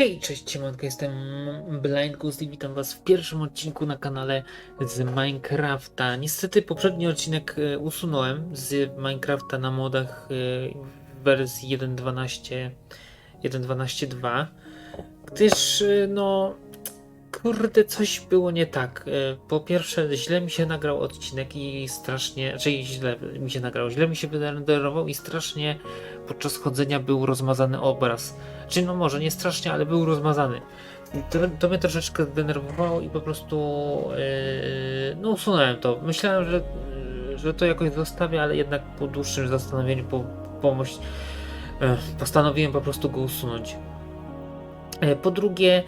Hej, cześć, siemanko, jestem Blind Goose i witam was w pierwszym odcinku na kanale z Minecrafta. Niestety poprzedni odcinek e, usunąłem z Minecrafta na modach e, wersji 1.12 1.12.2 gdyż e, no kurde coś było nie tak. Po pierwsze źle mi się nagrał odcinek i strasznie, czyli źle mi się nagrał, źle mi się wyrenderował i strasznie podczas chodzenia był rozmazany obraz. Czy no może nie strasznie, ale był rozmazany. To, to mnie troszeczkę zdenerwowało i po prostu yy, no usunąłem to. Myślałem, że, yy, że to jakoś zostawię, ale jednak po dłuższym zastanowieniu, po pomyśl, yy, postanowiłem po prostu go usunąć. Yy, Po drugie,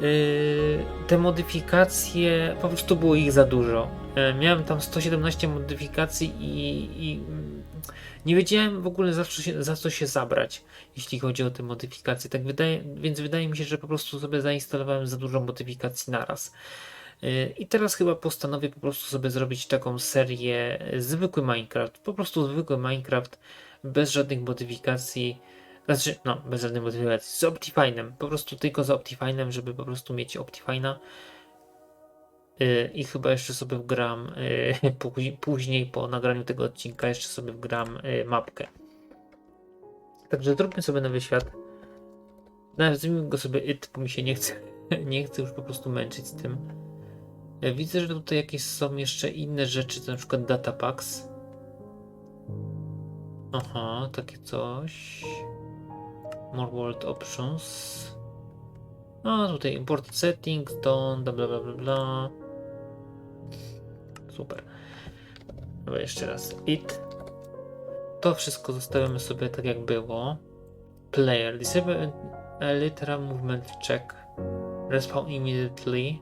yy, te modyfikacje, po prostu było ich za dużo. Yy, Miałem tam 117 modyfikacji i, i nie wiedziałem w ogóle za co, się, za co się zabrać, jeśli chodzi o te modyfikacje. Tak wydaje, więc wydaje mi się, że po prostu sobie zainstalowałem za dużo modyfikacji naraz. Yy, I teraz chyba postanowię po prostu sobie zrobić taką serię yy, zwykły Minecraft. Po prostu zwykły Minecraft bez żadnych modyfikacji. Znaczy, no, bez żadnych modyfikacji. Z Optifine'em. Po prostu tylko z Optifine'em, żeby po prostu mieć Optifine'a. Yy, I chyba jeszcze sobie wgram póź- później po nagraniu tego odcinka jeszcze sobie wgram yy, mapkę. Także zróbmy sobie nowy świat. Nazwijmy go sobie it, bo mi się nie chce, nie chce już po prostu męczyć z tym. Widzę, że tutaj jakieś są jeszcze inne rzeczy, to na przykład data packs. Aha, takie coś. More world options. No tutaj import settings, bla bla bla bla bla. Super. Dobra, jeszcze raz. It. To wszystko zostawiamy sobie tak jak było. Player. Disable a literal movement check. Respawn immediately.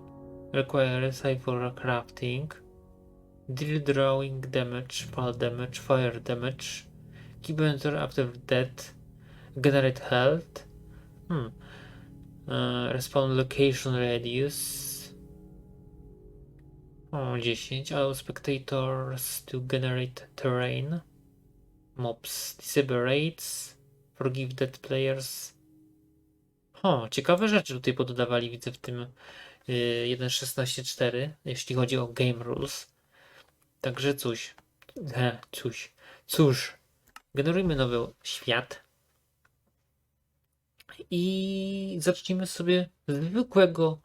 Require recipe for crafting. Deal drawing damage, fall damage, fire damage. Keep enter after death. Generate health. Hmm. Uh, respawn location radius. O, 10. Allow spectators to generate terrain. Mobs. Disable raids. Forgive dead players. O, ciekawe rzeczy tutaj pododawali, widzę w tym y, 1.16.4, jeśli chodzi o game rules. Także cóż. He, cóż. Cóż. Generujmy nowy świat. I zacznijmy sobie zwykłego,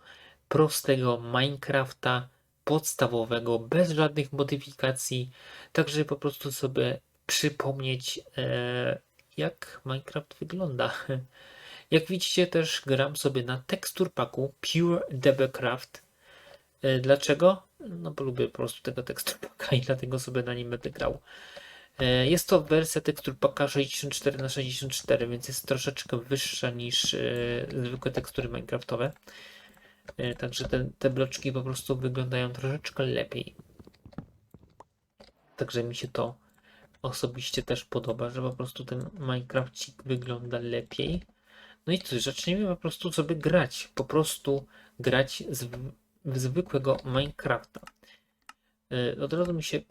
prostego Minecrafta podstawowego, bez żadnych modyfikacji, tak żeby po prostu sobie przypomnieć, e, jak Minecraft wygląda. Jak widzicie, też gram sobie na tekstur paku Pure DBCraft. E, dlaczego? No bo lubię po prostu tego tekstur paka i dlatego sobie na nim będę grał. E, Jest to wersja tekstur paka 64 na 64 więc jest troszeczkę wyższa niż zwykłe tekstury Minecraftowe. E, Także te, te bloczki po prostu wyglądają troszeczkę lepiej. Także mi się to osobiście też podoba, że po prostu ten Minecrafcik wygląda lepiej. No i cóż, zacznijmy po prostu sobie grać. Po prostu grać z, w zwykłego Minecrafta. Yy, Od razu mi się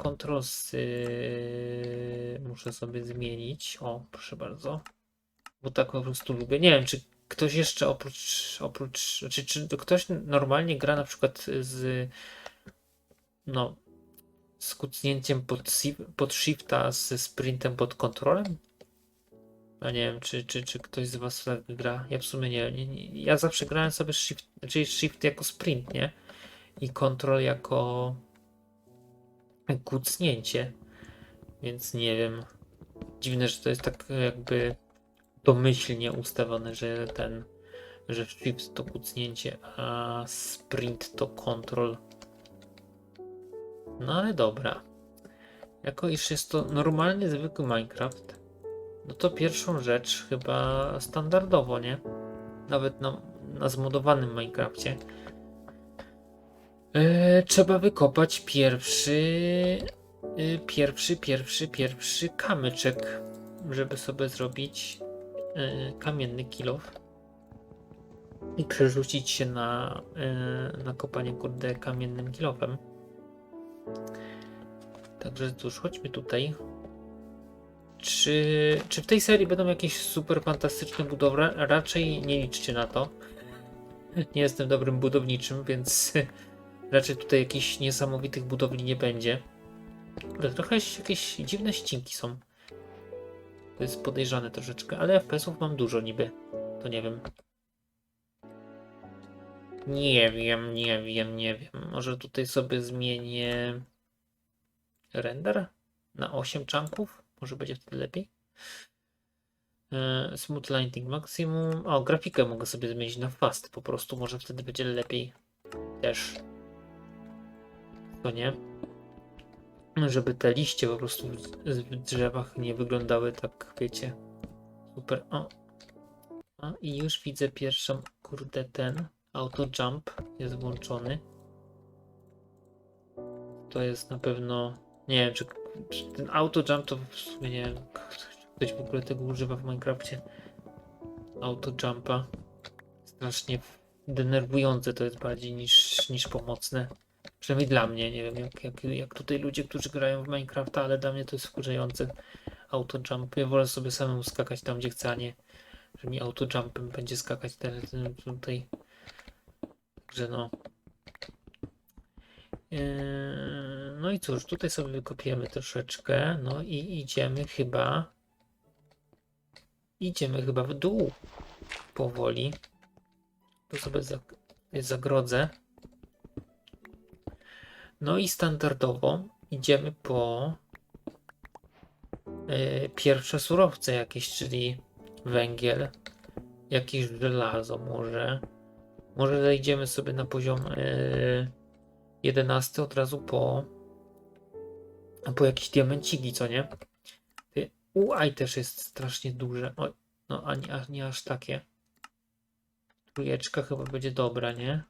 z, yy, muszę sobie zmienić. O, proszę bardzo. Bo tak po prostu lubię. Nie wiem, czy ktoś jeszcze oprócz, oprócz czy, czy ktoś normalnie gra na przykład z no z kucnięciem pod, pod shifta ze sprintem pod kontrolem? Ja nie wiem, czy, czy, czy ktoś z was gra. Ja w sumie nie, nie, nie. Ja zawsze grałem sobie shift, czyli shift jako sprint, nie? I kontrol jako kucnięcie. Więc nie wiem. Dziwne, że to jest tak jakby domyślnie ustawione, że ten, że shift to kucnięcie, a sprint to kontrol. No ale dobra. Jako iż jest to normalny, zwykły Minecraft, no to pierwszą rzecz chyba standardowo, nie? Nawet na, na zmodowanym Minecrafcie. E, trzeba wykopać pierwszy, e, pierwszy, pierwszy, pierwszy kamyczek, żeby sobie zrobić kamienny kilof i przerzucić się na, e, na kopanie kurde kamiennym kilofem. Także cóż, chodźmy tutaj. Czy, czy w tej serii będą jakieś super fantastyczne budowle? Raczej nie liczcie na to. nie jestem dobrym budowniczym, więc raczej tutaj jakichś niesamowitych budowli nie będzie. Ale trochę jakieś dziwne ścinki są. To jest podejrzane troszeczkę, ale FPS-ów mam dużo niby. To nie wiem. Nie wiem, nie wiem, nie wiem. Może tutaj sobie zmienię render na 8 chunków? Może będzie wtedy lepiej? E, Smooth Lighting Maximum. O, grafikę mogę sobie zmienić na fast po prostu. Może wtedy będzie lepiej też. To nie? Żeby te liście po prostu w, drzewach nie wyglądały tak, wiecie. Super. O. A, I już widzę pierwszą, kurde, ten auto jump jest włączony. To jest na pewno. Nie wiem, czy, czy ten auto jump to w sumie nie wiem. Ktoś w ogóle tego używa w Minecrafcie. Auto jumpa. Strasznie denerwujące to jest bardziej niż, niż pomocne. Przynajmniej dla mnie. Nie wiem, jak, jak, jak tutaj ludzie, którzy grają w Minecrafta, ale dla mnie to jest wkurzające. Auto jump. Ja wolę sobie samemu skakać tam, gdzie chcę, a nie, że mi auto jumpem będzie skakać teraz tutaj. Także no. Eee, No i cóż, tutaj sobie wykopiemy troszeczkę. No i idziemy chyba. Idziemy chyba w dół. Powoli. Tu sobie zag zagrodzę. No i standardowo idziemy po e, pierwsze surowce jakieś, czyli węgiel, jakieś żelazo może. Może zejdziemy sobie na poziom e, 11 od razu po po jakieś diamenciki, co nie? UI też jest strasznie duże. No a nie, a nie aż takie. Trójeczka chyba będzie dobra, nie?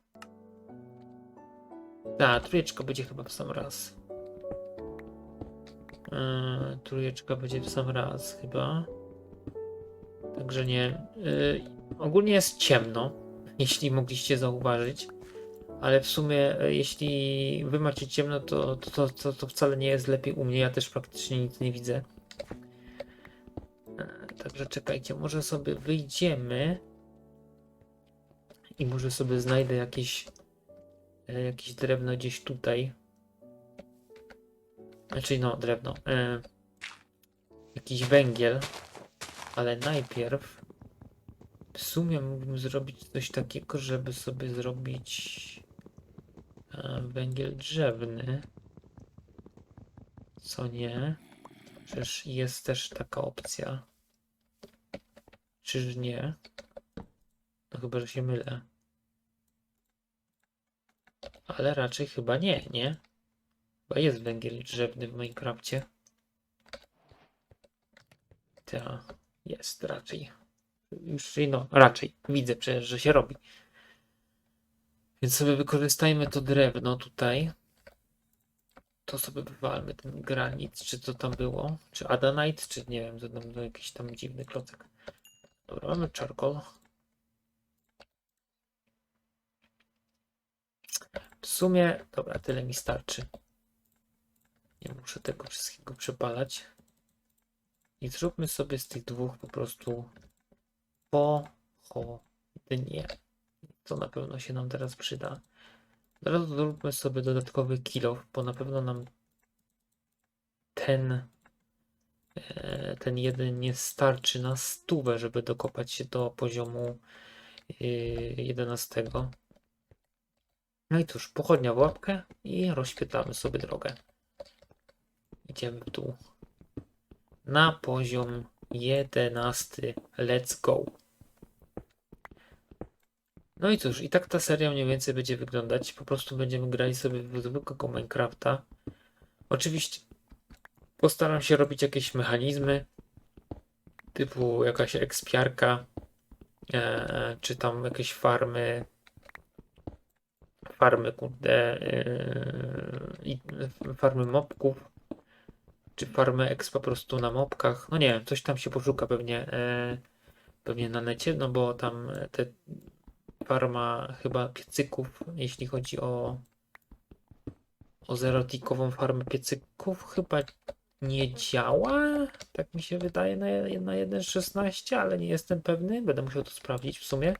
Tak, trójeczka będzie chyba w sam raz. Yy, trójeczka będzie w sam raz chyba. Także nie. Yy, ogólnie jest ciemno, jeśli mogliście zauważyć. Ale w sumie, e, jeśli wy macie ciemno, to, to, to, to, wcale nie jest lepiej u mnie. Ja też praktycznie nic nie widzę. Także czekajcie, może sobie wyjdziemy i może sobie znajdę jakieś jakieś drewno gdzieś tutaj. Znaczy no, drewno. E, jakiś węgiel. Ale najpierw w sumie mógłbym zrobić coś takiego, żeby sobie zrobić e, węgiel drzewny. Co nie? Przecież jest też taka opcja. Czyż nie? No chyba, że się mylę. Ale raczej chyba nie, nie? Chyba jest węgiel drzewny w Minecrafcie. Tak, jest raczej. Już, no, raczej. Widzę przecież, że się robi. Więc sobie wykorzystajmy to drewno tutaj. To sobie wywalmy ten granit, czy co tam było? Czy adanite, czy nie wiem, to tam jakiś tam dziwny klocek. Dobra, mamy charcoal. W sumie, dobra, tyle mi starczy. Nie muszę tego wszystkiego przepalać. I zróbmy sobie z tych dwóch po prostu pochodnie. To na pewno się nam teraz przyda. Teraz zróbmy sobie dodatkowy kilo, bo na pewno nam ten e, ten jeden nie starczy na stówę, żeby dokopać się do poziomu yy, 11. No i cóż, pochodnia w łapkę i rozświetlamy sobie drogę. Idziemy w dół. Na poziom 11. Let's go. No i cóż, i tak ta seria mniej więcej będzie wyglądać. Po prostu będziemy grali sobie w zwykłego Minecrafta. Oczywiście postaram się robić jakieś mechanizmy, typu jakaś ekspiarka, e, czy tam jakieś farmy, farmy, kurde, i farmy mobków, czy farmy eks po prostu na mobkach. No nie wiem, coś tam się poszuka pewnie, e, pewnie na necie, no bo tam te farma chyba piecyków, jeśli chodzi o o zerotikową farmę piecyków, chyba nie działa. Tak mi się wydaje na, na 1.16, ale nie jestem pewny. Będę musiał to sprawdzić w sumie.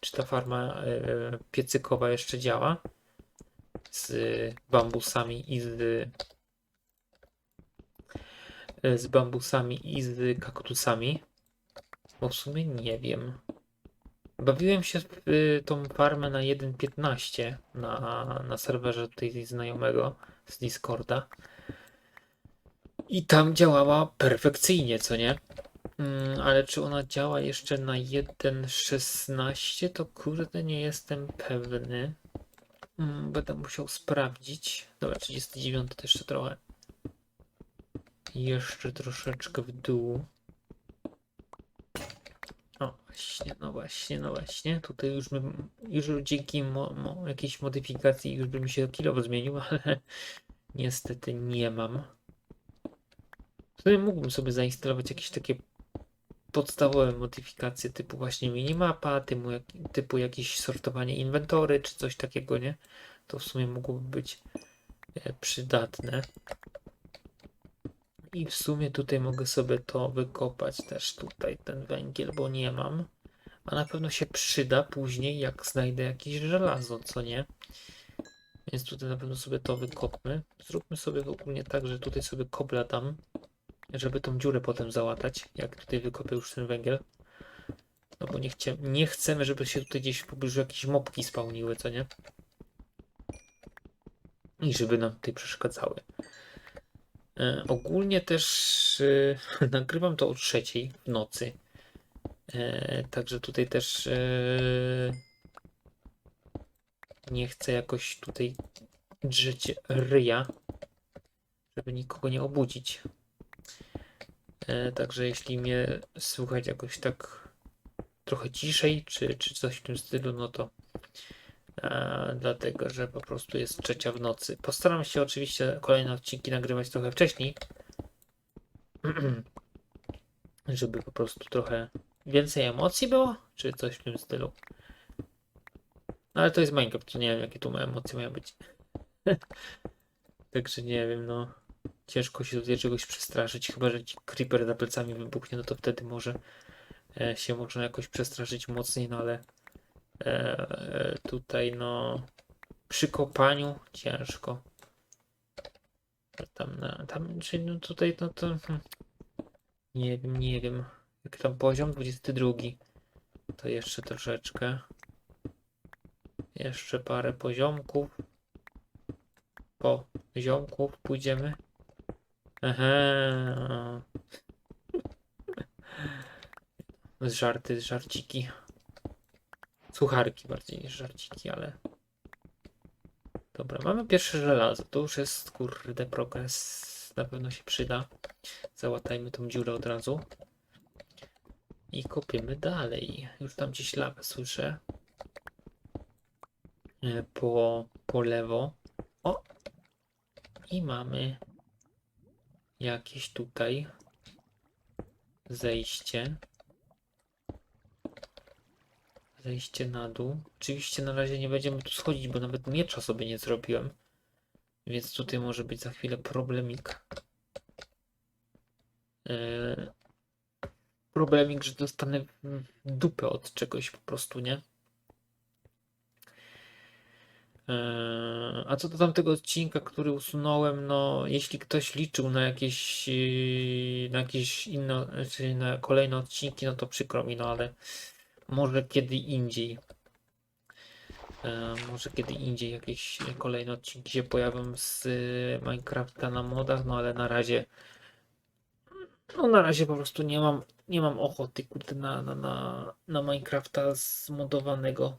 Czy ta farma e, piecykowa jeszcze działa z bambusami i z e, z bambusami i z kaktusami. Bo w sumie nie wiem. Bawiłem się w y, tą farmę na 1.15 na, na serwerze tutaj znajomego z Discorda. I tam działała perfekcyjnie, co nie? Mm, ale czy ona działa jeszcze na 1.16, to kurde nie jestem pewny. Mm, będę musiał sprawdzić. Dobra, 39 to jeszcze trochę. Jeszcze troszeczkę w dół. O, właśnie, no właśnie, no właśnie. Tutaj już bym, już dzięki mo, mo, jakiejś modyfikacji już by mi się kilo zmienił, ale niestety nie mam. Tutaj mógłbym sobie zainstalować jakieś takie podstawowe modyfikacje typu właśnie minimapa, typu, jak, typu jakieś sortowanie inwentory czy coś takiego, nie? To w sumie mogłoby być e, przydatne. I w sumie tutaj mogę sobie to wykopać też tutaj, ten węgiel, bo nie mam. A na pewno się przyda później, jak znajdę jakieś żelazo, co nie? Więc tutaj na pewno sobie to wykopmy. Zróbmy sobie ogólnie tak, że tutaj sobie kobla dam, żeby tą dziurę potem załatać, jak tutaj wykopię już ten węgiel. No bo nie, chcie, nie chcemy, żeby się tutaj gdzieś w pobliżu jakieś mopki spełniły, co nie? I żeby nam tutaj przeszkadzały. E, ogólnie też e, nagrywam to o trzeciej w nocy. E, także tutaj też e, nie chcę jakoś tutaj drzeć ryja, żeby nikogo nie obudzić. E, także jeśli mnie słuchać jakoś tak trochę ciszej, czy, czy coś w tym stylu, no to e, dlatego, że po prostu jest trzecia w nocy. Postaram się oczywiście kolejne odcinki nagrywać trochę wcześniej, żeby po prostu trochę więcej emocji było, czy coś w tym stylu. No ale to jest Minecraft, to nie wiem jakie tu emocje mają być. Także nie wiem, no. Ciężko się tutaj czegoś przestraszyć, chyba że ci creeper za plecami wybuchnie, no to wtedy może e, się można jakoś przestraszyć mocniej, no ale e, e, tutaj no przy kopaniu ciężko. Tam, na, tam, czyli no tutaj no to hmm, nie wiem, nie wiem. Jak tam poziom? 22. To jeszcze troszeczkę. Jeszcze parę poziomków. Po ziomków pójdziemy. Aha. Żarty, żarciki. Sucharki bardziej niż żarciki, ale. Dobra, mamy pierwsze żelazo. To już jest kurde progres. Na pewno się przyda. Załatajmy tą dziurę od razu. I kopiemy dalej. Już tam gdzieś lawę słyszę. E, Po, po lewo. O! I mamy jakieś tutaj zejście. Zejście na dół. Oczywiście na razie nie będziemy tu schodzić, bo nawet miecza sobie nie zrobiłem. Więc tutaj może być za chwilę problemik. Eee, problemik, że dostanę dupę od czegoś po prostu, nie? Eee, A co do tamtego odcinka, który usunąłem, no jeśli ktoś liczył na jakieś yy, na jakieś inne, czyli na kolejne odcinki, no to przykro mi, no ale może kiedy indziej. Eee, Może kiedy indziej jakieś kolejne odcinki się pojawią z Minecrafta na modach, no ale na razie no na razie po prostu nie mam nie mam ochoty kurde na, na, na, na Minecrafta zmodowanego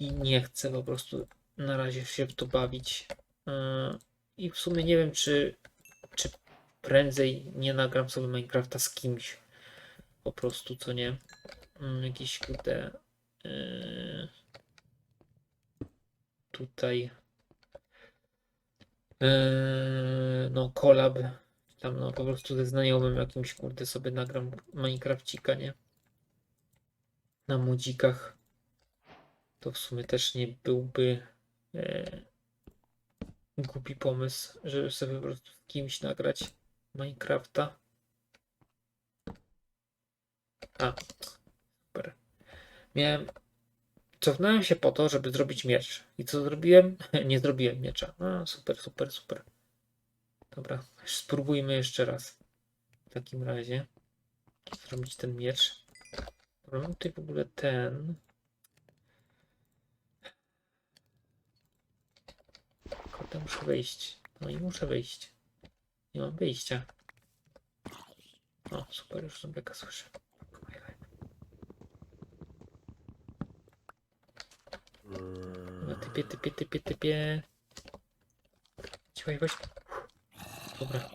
i nie chcę po prostu na razie się w to bawić. Yy, I w sumie nie wiem, czy, czy prędzej nie nagram sobie Minecrafta z kimś. Po prostu, co nie. Yy, Jakiś kurde. yy, Tutaj. yy, No, collab. Tam, no, po prostu ze znajomym jakimś kurde sobie nagram Minecrafcika, nie? Na modzikach to w sumie też nie byłby e, głupi pomysł, żeby sobie po prostu z kimś nagrać Minecrafta. A, super. Miałem. Cofnąłem się po to, żeby zrobić miecz. I co zrobiłem? Nie zrobiłem miecza. No, super, super, super. Dobra, spróbujmy jeszcze raz. W takim razie zrobić ten miecz. Mam tutaj w ogóle ten. Kurde, muszę wyjść. No i muszę wyjść. Nie mam wyjścia. O, super, już zombiaka słyszę. No, typie, typie, typie, typie. Cichaj, weź. Dobra.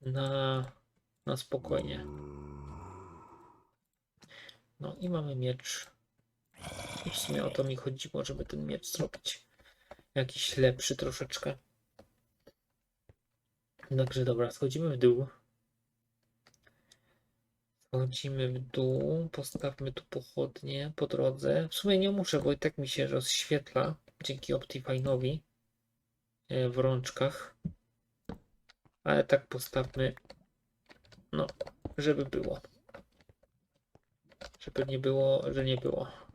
Na, na spokojnie. No i mamy miecz. W sumie o to mi chodziło, żeby ten miecz zrobić. Jakiś lepszy troszeczkę. Także dobra, schodzimy w dół. Schodzimy w dół, postawmy tu pochodnie po drodze. W sumie nie muszę, bo i tak mi się rozświetla dzięki Optifine'owi e, w rączkach. Ale tak postawmy, no, żeby było. Żeby nie było, że nie było.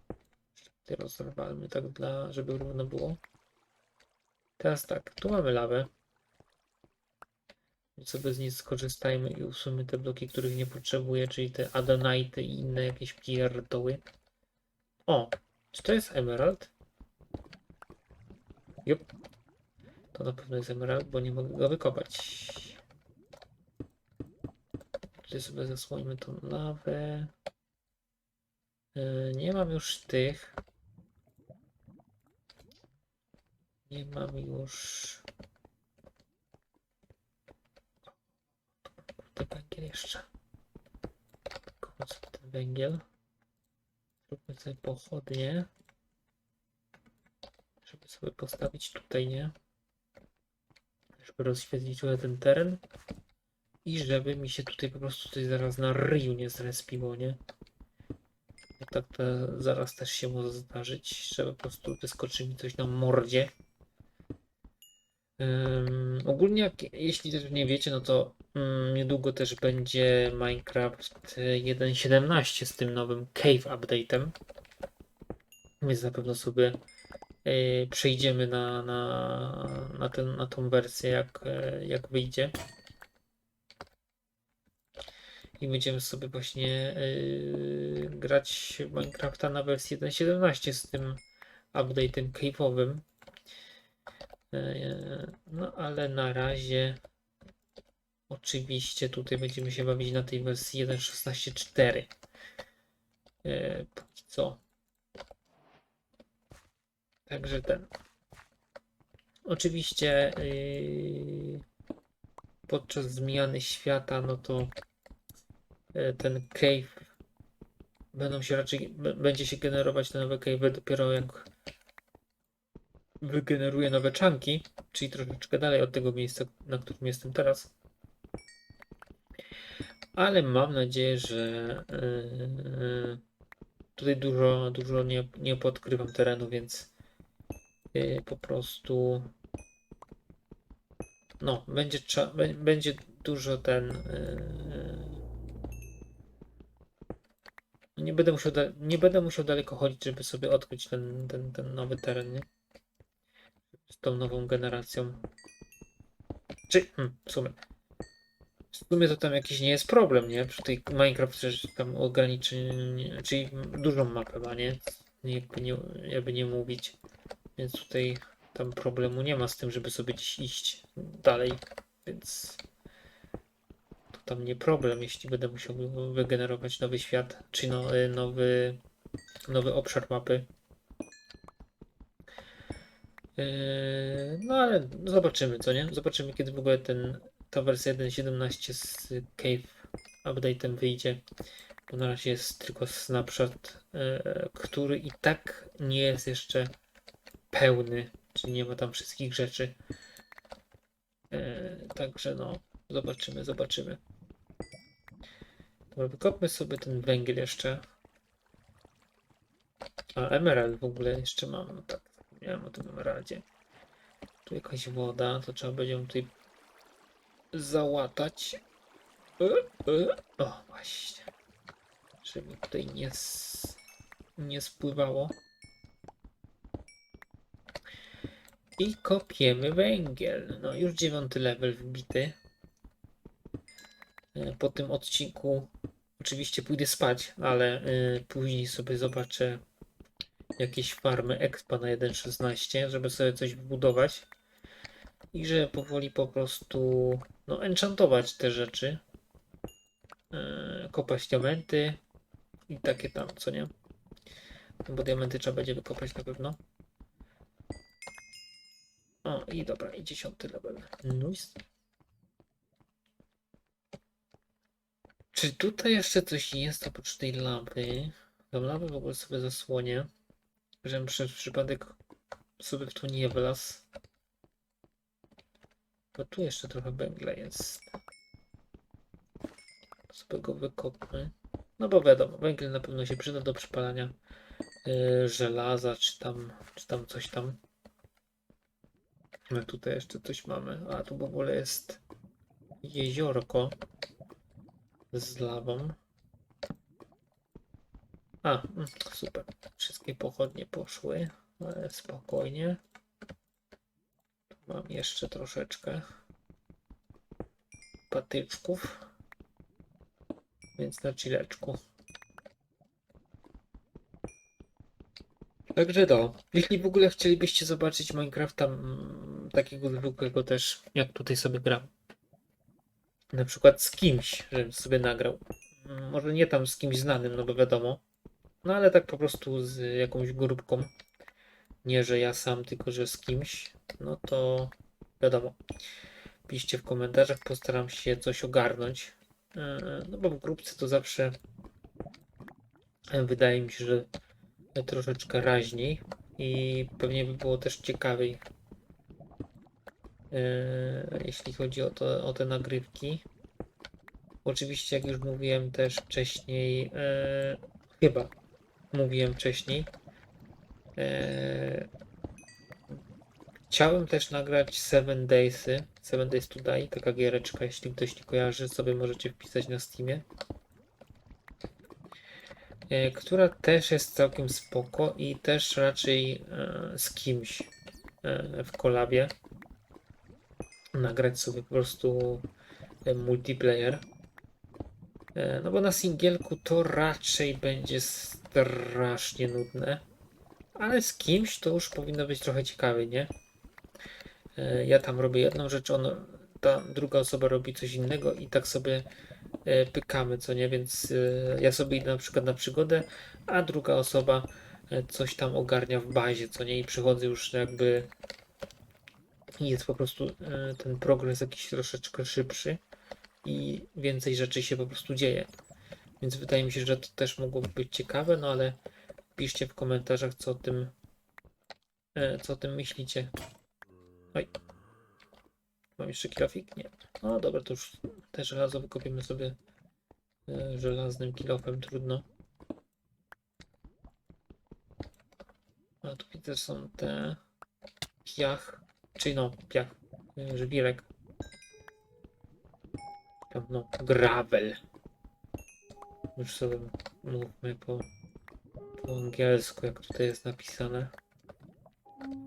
Tutaj rozrwalmy tak dla, żeby równo było. Teraz tak, tu mamy lawę. Więc sobie z niej skorzystajmy i usuńmy te bloki, których nie potrzebuję, czyli te adonite i inne jakieś pierdoły. O, czy to jest emerald? Jup. To na pewno jest emerald, bo nie mogę go wykopać. Tutaj sobie zasłońmy tą lawę. Yy, Nie mam już tych. Nie mam już. Kurde, węgiel jeszcze. Sobie ten węgiel. Zróbmy sobie pochodnie. Żeby sobie postawić tutaj, nie? Żeby rozświetlić trochę ten teren. I żeby mi się tutaj po prostu coś zaraz na ryju nie zrespiło, nie? Tak to zaraz też się może zdarzyć, że po prostu wyskoczy mi coś na mordzie. Ym, ogólnie, jak, jeśli też nie wiecie, no to mm, niedługo też będzie Minecraft 1.17 z tym nowym Cave Update'em. Więc na pewno sobie y, przejdziemy na, na, na, ten, na tą wersję, jak, e, jak wyjdzie. I będziemy sobie właśnie y, grać Minecrafta na wersji 1.17 z tym update'em cave'owym. E, No ale na razie oczywiście tutaj będziemy się bawić na tej wersji 1.16.4. E, Póki co. Także ten. Oczywiście yy, podczas zmiany świata, no to e, ten cave będą się raczej, będzie się generować te nowe cave dopiero jak wygeneruje nowe czanki, czyli troszeczkę dalej od tego miejsca, na którym jestem teraz. Ale mam nadzieję, że yy, tutaj dużo, dużo nie, nie podkrywam terenu, więc yy, po prostu no, będzie, będzie dużo ten yy, nie będę musiał, nie będę musiał daleko chodzić, żeby sobie odkryć ten, ten, ten nowy teren, nie? Z tą nową generacją. Czy hmm, w sumie. W sumie to tam jakiś nie jest problem, nie? Przy tej Minecraft przecież tam ograniczy, czyli dużą mapę ma, nie? Jakby nie, jakby nie mówić. Więc tutaj tam problemu nie ma z tym, żeby sobie gdzieś iść dalej. Więc to tam nie problem, jeśli będę musiał wygenerować nowy świat, czy no, y, nowy, nowy obszar mapy. Yy, No ale zobaczymy, co nie? Zobaczymy, kiedy w ogóle ten, ta wersja 1.17 z Cave update'em wyjdzie. Bo na razie jest tylko snapshot, yy, który i tak nie jest jeszcze pełny, czyli nie ma tam wszystkich rzeczy. Yy, Także no, zobaczymy, zobaczymy. Dobra, wykopmy sobie ten węgiel jeszcze. A emerald w ogóle jeszcze mam, tak, zapomniałem o tym emeraldzie. Tu jakaś woda, to trzeba będzie ją tutaj załatać. E, e. O, właśnie. żeby tutaj nie, nie spływało. I kopiemy węgiel. No już dziewiąty level wbity. E, Po tym odcinku oczywiście pójdę spać, ale później sobie zobaczę jakieś farmy expa na 1.16, żeby sobie coś wybudować i że powoli po prostu no enchantować te rzeczy. Yy, kopać diamenty i takie tam, co nie? No Bo diamenty trzeba będzie wykopać na pewno. O, i dobra, i dziesiąty level. Nice. Czy tutaj jeszcze coś jest oprócz tej lawy? Tą lawę w ogóle sobie zasłonię, żebym przez przypadek sobie w to nie wlazł. Bo tu jeszcze trochę węgla jest. Sobie go wykopmy. No bo wiadomo, węgiel na pewno się przyda do przypalania yy, żelaza, czy tam, czy tam coś tam. No tutaj jeszcze coś mamy. A tu w ogóle jest jeziorko z lawą. A, mm, super. Wszystkie pochodnie poszły. Ale spokojnie. Tu mam jeszcze troszeczkę patyczków. Więc na chileczku. Także to. Jeśli w ogóle chcielibyście zobaczyć Minecrafta mm, takiego zwykłego też, jak tutaj sobie gram. Na przykład z kimś, żebym sobie nagrał. Mm, Może nie tam z kimś znanym, no bo wiadomo. No ale tak po prostu z jakąś grupką. Nie, że ja sam, tylko że z kimś. No to wiadomo. Piszcie w komentarzach, postaram się coś ogarnąć. Yy, No bo w grupce to zawsze e, wydaje mi się, że troszeczkę raźniej i pewnie by było też ciekawiej, e, jeśli chodzi o, to, o te nagrywki. Oczywiście, jak już mówiłem też wcześniej, e, chyba mówiłem wcześniej, e, chciałem też nagrać 7 Daysy, 7 Days to Die, taka giereczka, jeśli ktoś nie kojarzy, sobie możecie wpisać na Steamie. E, która też jest całkiem spoko i też raczej e, z kimś e, w kolabie. Nagrać sobie po prostu e, multiplayer. E, no bo na singielku to raczej będzie strasznie nudne, ale z kimś to już powinno być trochę ciekawie, nie? E, ja tam robię jedną rzecz, on, ta druga osoba robi coś innego i tak sobie e, pykamy, co nie? Więc e, ja sobie idę na przykład na przygodę, a druga osoba coś tam ogarnia w bazie, co nie? I przychodzę już jakby jest po prostu ten progres jakiś troszeczkę szybszy i więcej rzeczy się po prostu dzieje. Więc wydaje mi się, że to też mogłoby być ciekawe, no ale piszcie w komentarzach, co o tym, e, co o tym myślicie. Oj. Mam jeszcze kilofik? Nie. No dobra, to już te żelazo wykopiemy sobie e, żelaznym kilofem, trudno. A tu widzę są te piach, czyli no piach, e, żwirek. No, gravel. Już sobie mówmy po, po angielsku, jak tutaj jest napisane.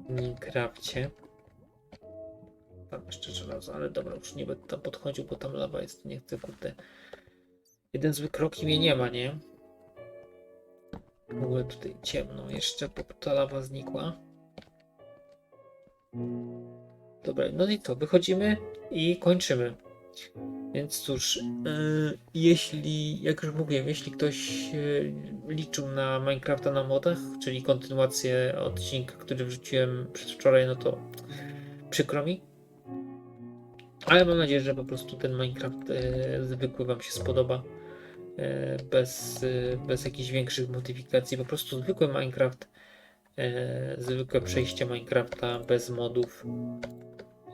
Minecrafcie. Tam jeszcze żelazo, ale dobra, już nie będę tam podchodził, bo tam lawa jest, nie chcę, kurde. Jeden zły krok i mnie nie ma, nie? W ogóle tutaj ciemno jeszcze, bo ta lawa znikła. Dobra, no i to, wychodzimy i kończymy. Więc cóż, yy, jeśli, jak już mówiłem, jeśli ktoś yy, liczył na Minecrafta na modach, czyli kontynuację odcinka, który wrzuciłem przedwczoraj, no to przykro mi. Ale mam nadzieję, że po prostu ten Minecraft e, zwykły Wam się spodoba. E, bez, e, bez jakichś większych modyfikacji. Po prostu zwykły Minecraft. E, zwykłe przejście Minecrafta bez modów.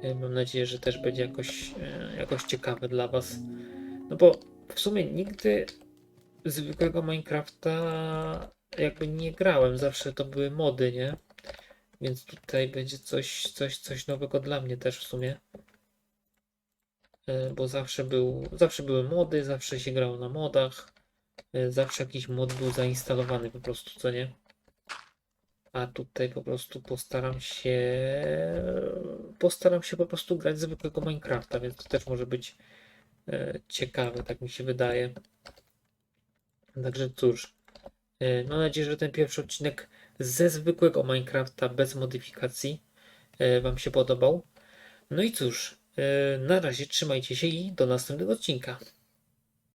E, mam nadzieję, że też będzie jakoś, e, jakoś ciekawe dla Was. No bo w sumie nigdy zwykłego Minecrafta jakby nie grałem. Zawsze to były mody, nie? Więc tutaj będzie coś, coś, coś nowego dla mnie też w sumie. E, bo zawsze był, zawsze były mody, zawsze się grało na modach. zawsze jakiś mod był zainstalowany po prostu, co nie? A tutaj po prostu postaram się postaram się po prostu grać zwykłego Minecrafta, więc to też może być e, ciekawe, tak mi się wydaje. Także cóż, e, mam nadzieję, że ten pierwszy odcinek ze zwykłego Minecrafta bez modyfikacji e, Wam się podobał. No i cóż, na razie trzymajcie się i do następnego odcinka.